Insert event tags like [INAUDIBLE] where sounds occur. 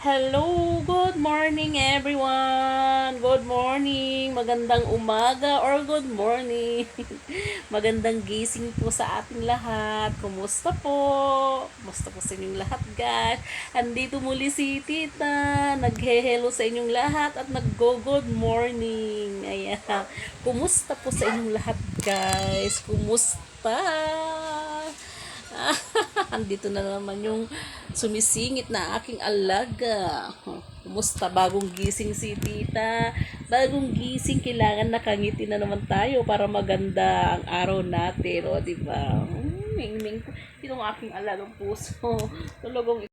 Hello, good morning everyone. Good morning, magandang umaga or good morning. [LAUGHS] magandang gising po sa ating lahat. Kumusta po? Kumusta po sa inyong lahat, guys? Andito muli si Tita. Naghe-hello sa inyong lahat at nag-go good morning. Ayan. Kumusta po sa inyong lahat, guys? Kumusta? Andito na naman yung sumisingit na aking alaga. Kumusta? Bagong gising si tita. Bagong gising, kailangan nakangiti na naman tayo para maganda ang araw natin. O, di ba? Mm, Ming-ming. Itong aking alagang puso. [LAUGHS] Talagang